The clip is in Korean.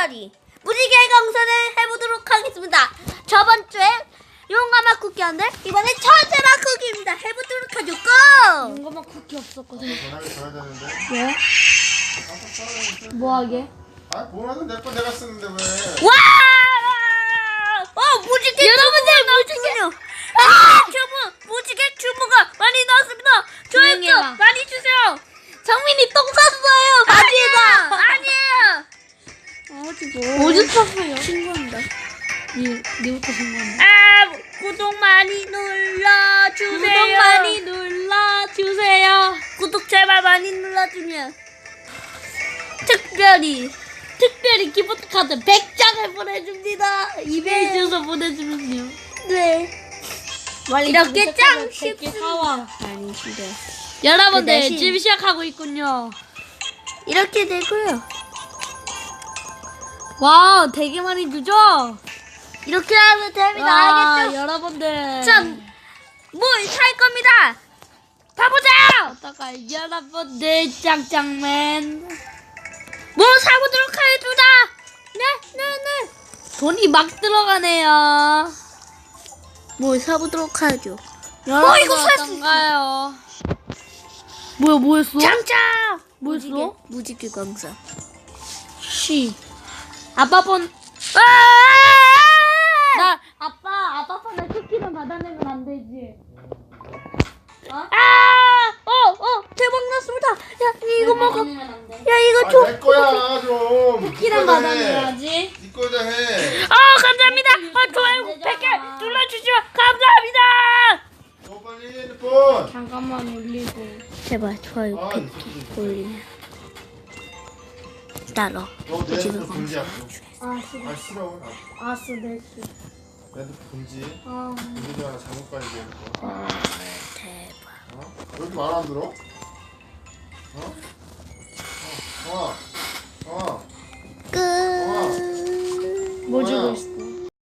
특별히 무지개 강선을 해보도록 하겠습니다. 저번 주에 용감한 쿠키였는데 이번에 천재만 쿠키입니다. 해보도록 하죠. 고! 용감한 쿠키 없었거든. 전화기 줘야 되는데. 왜? 뭐하게? 아, 뭐라도 내거 내가 쓰는데 왜? 와! 어 무지개 여러분들 무지개 아 주부 무지개 주부가 많이 나왔습니다. 조용히 해봐. 많이 주세요. 정민이 똥 쌌어요. 아니에요. 아니에요. 어디 쌌어요? 신고한다. 니 니부터 신고한다. 아 구독 많이 눌러주세요. 구독 많이 눌러 주세요. 구독 제발 많이 눌러주면 특별히 특별히 기프트 카드 100장을 보내줍니다. 이메일 네. 주소 보내주면요. 네 이렇게 짱 카드 100개 쉽습니다. 사와. 아니 싫어. 여러분들 그 대신- 지금 시작하고 있군요. 이렇게 되고요. 와우 되게 많이 주죠? 이렇게 하면 됩니다. 와, 알겠죠? 여러분들. 전뭐살 겁니다. 가보자. 어떡하 여러분들 짱짱맨. 뭐 사보도록 하겠습니다. 네, 네, 네. 돈이 막 들어가네요. 뭐 사보도록 하죠. 어, 이거 살수 어떤가요? 뭐야 뭐였어? 장자. 뭐였어? 무지개 광사. 씨. 아빠 폰. 아! 나 아빠 아빠 폰에 쿠키는 받아내면 안 되지. 어? 아! 어, 어, 대박 났습니다. 야, 이거 먹어. 받아내면 안 돼. 야, 이거 아, 줘. 내 거야 좀. 쿠키는 받아내야지. 네 거다 해. 아, 감사합니다. 아, 좋아요. 100개 눌러주시면 감사합니다. 너 빨리 핸드폰. 잠깐만 올리고. 제발 좋아요 아, 100개 올리면 달러. 어, 내일부터 금지 앞으로. 아, 싫어. 아, 싫어. 아, 알았어, 내일부터 금지. 아, 네. 금지 하나 잘못 가야 되는 거. 아, 대박. 어? 왜 이렇게 말안 들어? 어? 어, 어, 어.